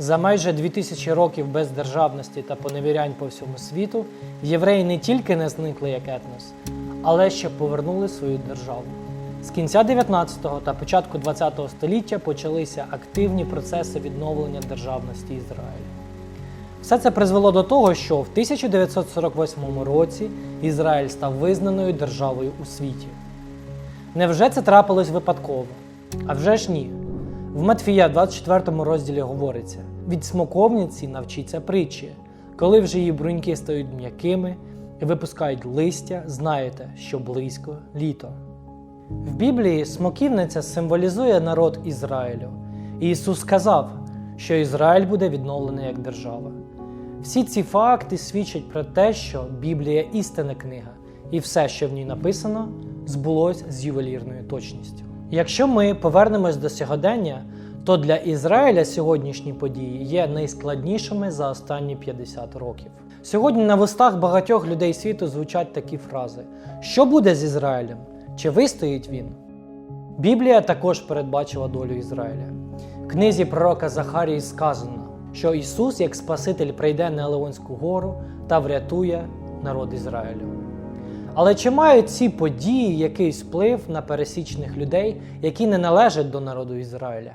За майже 2000 років бездержавності та поневірянь по всьому світу євреї не тільки не зникли як етнос, але ще повернули свою державу. З кінця 19-го та початку 20-го століття почалися активні процеси відновлення державності Ізраїлю. Все це призвело до того, що в 1948 році Ізраїль став визнаною державою у світі. Невже це трапилось випадково? А вже ж ні. В Матфія, 24 розділі говориться: від смоковниці навчіться притчі. Коли вже її бруньки стають м'якими і випускають листя, знаєте, що близько літо. В Біблії смоківниця символізує народ Ізраїлю. І Ісус сказав, що Ізраїль буде відновлений як держава. Всі ці факти свідчать про те, що Біблія істинна книга, і все, що в ній написано, збулось з ювелірною точністю. Якщо ми повернемось до сьогодення, то для Ізраїля сьогоднішні події є найскладнішими за останні 50 років. Сьогодні на вустах багатьох людей світу звучать такі фрази: що буде з Ізраїлем? Чи вистоїть він? Біблія також передбачила долю Ізраїля. В книзі пророка Захарії сказано, що Ісус, як Спаситель, прийде на Леонську гору та врятує народ Ізраїлю. Але чи мають ці події якийсь вплив на пересічних людей, які не належать до народу Ізраїля?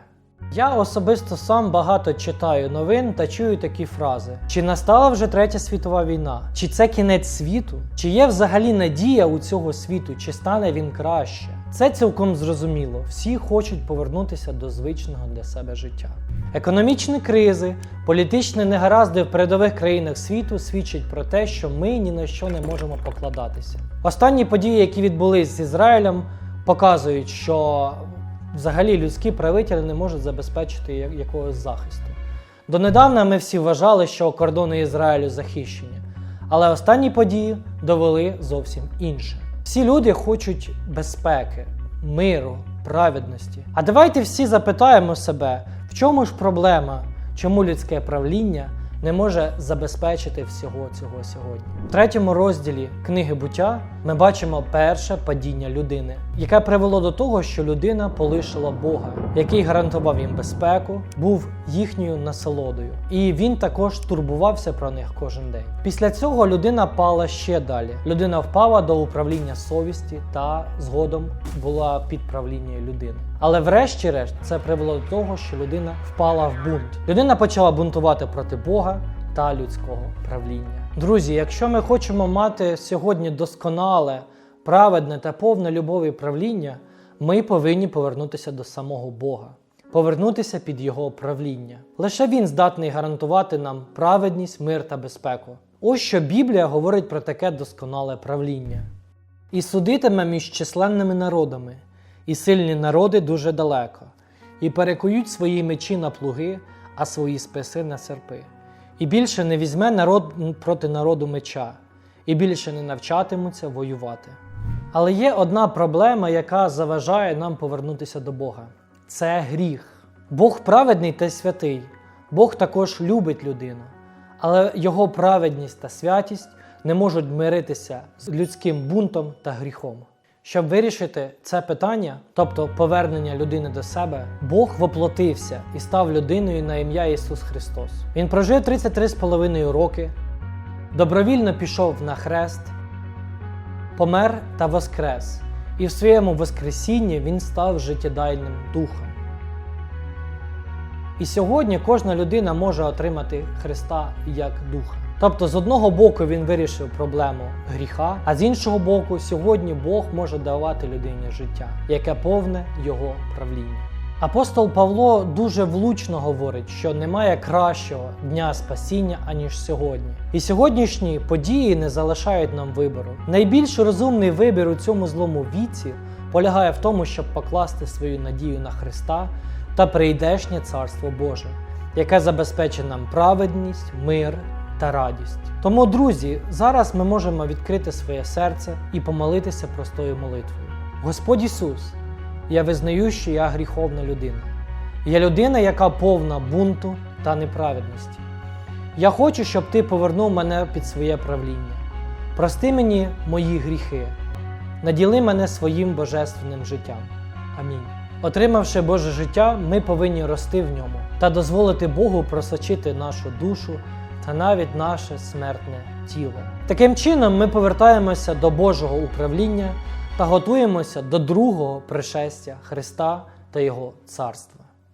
Я особисто сам багато читаю новин та чую такі фрази: чи настала вже третя світова війна? Чи це кінець світу? Чи є взагалі надія у цього світу, чи стане він краще? Це цілком зрозуміло. Всі хочуть повернутися до звичного для себе життя. Економічні кризи, політичні негаразди в передових країнах світу свідчать про те, що ми ні на що не можемо покладатися. Останні події, які відбулись з Ізраїлем, показують, що взагалі людські правителі не можуть забезпечити якогось захисту. Донедавна ми всі вважали, що кордони Ізраїлю захищені, але останні події довели зовсім інше. Всі люди хочуть безпеки, миру, праведності. А давайте всі запитаємо себе, в чому ж проблема, чому людське правління не може забезпечити всього цього сьогодні. В третьому розділі книги буття ми бачимо перше падіння людини, яке привело до того, що людина полишила Бога, який гарантував їм безпеку, був їхньою насолодою, і він також турбувався про них кожен день. Після цього людина пала ще далі. Людина впала до управління совісті та згодом була під правлінням людини. Але врешті-решт це привело до того, що людина впала в бунт. Людина почала бунтувати проти Бога та людського правління. Друзі, якщо ми хочемо мати сьогодні досконале, праведне та повне любові правління, ми повинні повернутися до самого Бога, повернутися під Його правління. Лише Він здатний гарантувати нам праведність, мир та безпеку. Ось що Біблія говорить про таке досконале правління. І судитиме між численними народами, і сильні народи дуже далеко, і перекують свої мечі на плуги, а свої списи на серпи. І більше не візьме народ проти народу меча, і більше не навчатимуться воювати. Але є одна проблема, яка заважає нам повернутися до Бога це гріх. Бог праведний та святий, Бог також любить людину, але його праведність та святість не можуть миритися з людським бунтом та гріхом. Щоб вирішити це питання, тобто повернення людини до себе, Бог воплотився і став людиною на ім'я Ісус Христос. Він прожив 33,5 роки, добровільно пішов на хрест, помер та воскрес, і в своєму Воскресінні Він став життєдайним духом. І сьогодні кожна людина може отримати Христа як духа. Тобто, з одного боку він вирішив проблему гріха, а з іншого боку, сьогодні Бог може давати людині життя, яке повне його правління. Апостол Павло дуже влучно говорить, що немає кращого дня спасіння, аніж сьогодні. І сьогоднішні події не залишають нам вибору. Найбільш розумний вибір у цьому злому віці полягає в тому, щоб покласти свою надію на Христа та прийдешнє Царство Боже, яке забезпечить нам праведність, мир та радість. Тому, друзі, зараз ми можемо відкрити своє серце і помолитися простою молитвою. Господь Ісус, я визнаю, що я гріховна людина. Я людина, яка повна бунту та неправедності. Я хочу, щоб ти повернув мене під своє правління. Прости мені мої гріхи, наділи мене своїм божественним життям. Амінь. Отримавши Боже життя, ми повинні рости в ньому та дозволити Богу просочити нашу душу та навіть наше смертне тіло. Таким чином, ми повертаємося до Божого управління та готуємося до другого пришестя Христа та Його царства.